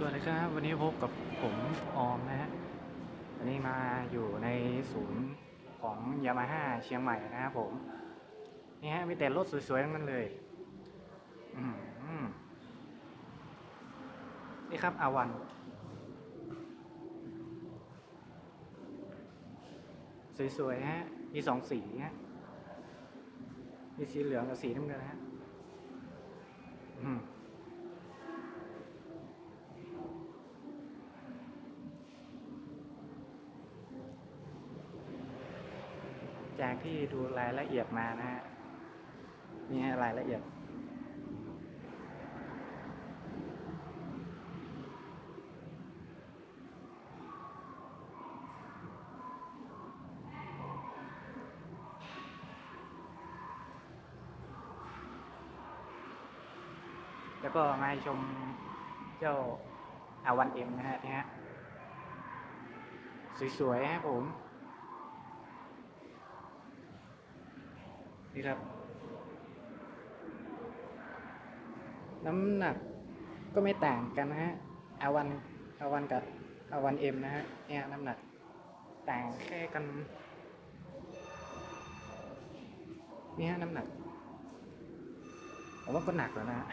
สวัสดีครับ วันนี้พบกับผมออมนะฮะวันนี้มาอยู่ในศูนย์ของยามาฮ่าเชียงใหม่นะครับผม นี่ฮะมีแต่รถสวยๆทั้งนั้นเลยนี่ครับอาวันสวยๆฮะ มีสองสีฮะ มีสีเหลืองกับสีน้ำเงินฮะ อืม จากที่ดูรายละเอียดมานะฮะนี่ฮะรายละเอียด แล้วก็มาชมเจ้าอาวันเอ็มนะฮะนี่ฮะสวยๆฮะผม นี่ครับ น้ำหนักก็ไม่ต่างกันนะฮะอาวันอาวันกับอาวันเอ็มนะฮะเนี่ยน้ำหนักต่างแค่กันนี่ฮะน้ำหนักผมว่าก็หนักแล้วนะฮะ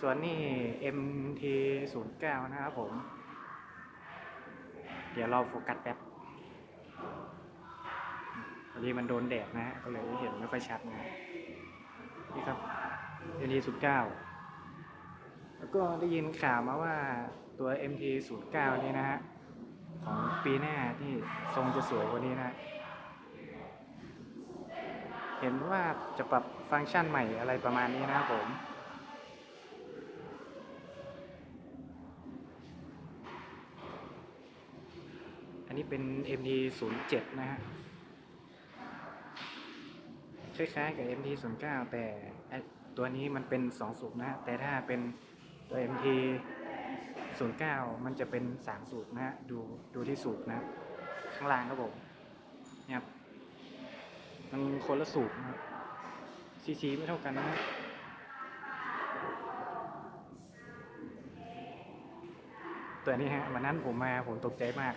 ส่วนนี่ MT 0 9 นะครับผม เดี๋ยวเราโฟกัสแป๊บ พอดีมันโดนแดดนะฮะก็เลยเห็นไม่ค่อยชัดนะนี่ครับเอ็มทีศูนย์เก้าแล้วก็ได้ยินข่าวมาว่าตัว MT ศูนย์เก้านี่นะฮะของปีหน้าที่ทรงจะสวยกว่านี้นะ เห็นว่าจะปรับฟังก์ชันใหม่อะไรประมาณนี้นะครับผมอันนี้เป็น MT 0 7 นะฮะ คล้ายๆกับ MT 0 9 แต่ตัวนี้มันเป็น 2 สูบนะฮะ แต่ถ้าเป็นตัว MT 0 9 มันจะเป็น 3 สูบนะฮะ ดูดูที่สูบนะ ข้างล่างครับผมเนี่ยครับมันคนละสูบนะซีซีไม่เท่ากันนะฮะตัวนี้ฮะวันนั้นผมมาผมตกใจมาก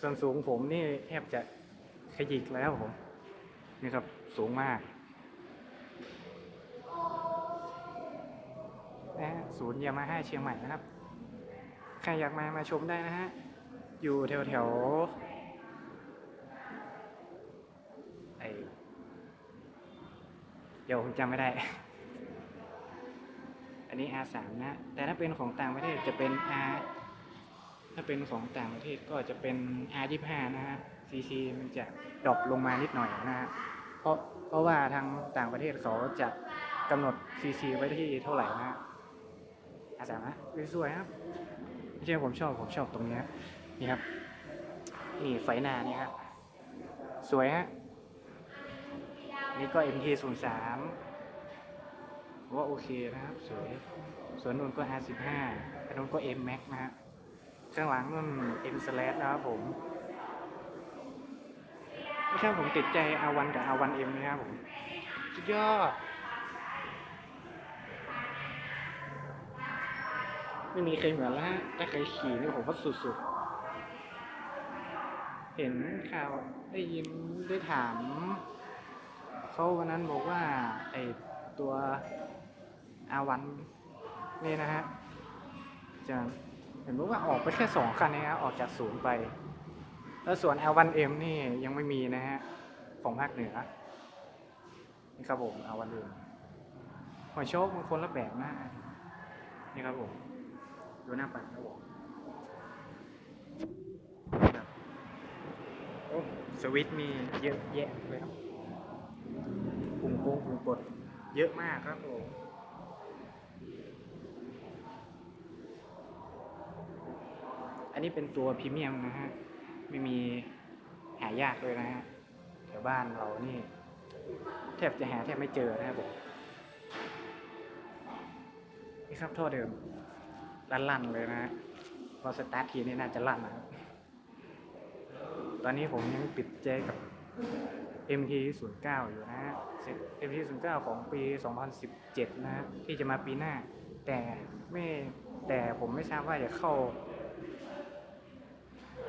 ส่วนสูงผมนี่แทบจะขยิกแล้วผมนี่ครับ สูงมากนะฮะศูนย์ยามาฮ่าเชียงใหม่นะครับ ใครอยากมามาชมได้นะฮะ อยู่แถวแถวไอเดี๋ยวผมจำไม่ได้ อันนี้ R3 นะ แต่ถ้าเป็นของต่างประเทศจะเป็น R ถ้าเป็นของต่างประเทศก็จะเป็น R25 นะฮะ CC มันจะดรอปลงมานิดหน่อยนะฮะ เพราะเพราะว่าทางต่างประเทศเขาจะกำหนด CC ไว้ที่เท่าไหร่นะฮะ R3 นะสวยๆครับไม่ใช่ผมชอบผมชอบตรงนี้นี่ครับนี่ไฟหน้านี่ครับสวยฮะนี่ก็ MT03 ว่าโอเคนะครับ สวย ส่วนนู้นก็ R15 อันนู้นก็ M Max นะฮะ ข้างหลังนู่น M slash นะครับผม ไม่ใช่ผมติดใจ R1 กับ R1M นะครับผมสุดยอด ไม่มีใครเหมือนแล้วฮะถ้าใครขี่นี่ผมว่าสุดๆ เห็นข่าวได้ยินได้ถามเขาวันนั้นบอกว่าไอตัวอาวันนี่นะฮะจะเห็นบอกว่าออกไปแค่สองคันเองครับออกจากศูนย์ไป แล้วส่วน L1M นี่ยังไม่มีนะฮะ ของภาคเหนือ นี่ครับผม L1M หัวโชคมันคนละแบบนะนี่ครับผม ดูหน้าปัดครับผมโอ้สวิตมีเยอะแยะเลยครับปุ่มโค้งปุ่มกดเยอะมากครับผมอันนี้เป็นตัวพรีเมียมนะฮะ ไม่มีหายากเลยนะฮะแถวบ้านเรานี่ แทบจะหาแทบไม่เจอนะครับผมนี่ครับท่อเดิมลั่นๆเลยนะฮะพอสตาร์ททีนี่น่าจะลั่นนะครับตอนนี้ผมยังติดใจกับ MT 0 9 อยู่นะฮะ MT 0 9 ของปี 2017 นะฮะที่จะมาปีหน้า แต่ไม่แต่ผมไม่ทราบว่าจะเข้า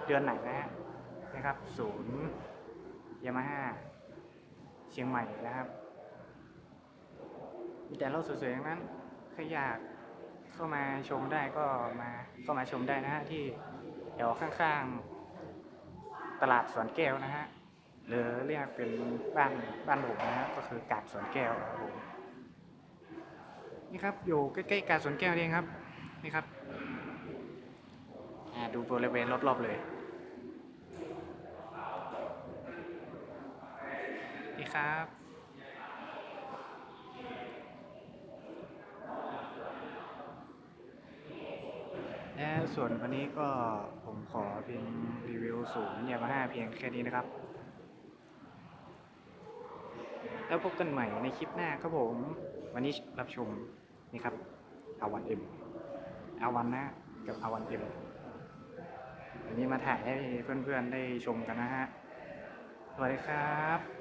เดือนไหนนะฮะนะครับศูนย์ยามาฮ่าเชียงใหม่นะครับมีแต่รถสวยๆทั้งนั้นใครอยากเข้ามาชมได้ก็มาเข้ามาชมได้นะฮะที่แถวข้างๆ ตลาดสวนแก้วนะฮะหรือเรียกเป็นบ้านบ้านผมนะฮะก็คือกาดสวนแก้วนี่ครับอยู่ใกล้ๆกาดสวนแก้วเองครับนี่ครับอ่าดูบริเวณรอบๆเลย ครับและส่วนวันนี้ก็ผมขอเพียงรีวิวศูนย์ยามาฮ่าเพียงแค่นี้นะครับ แล้วพบกันใหม่ในคลิปหน้าครับผม วันนี้รับชมนี่ครับอาวันเอ็มอาวันนะกับอาวันเอ็มวันนี้มาถ่ายให้เพื่อนๆได้ชมกันนะฮะ สวัสดีครับ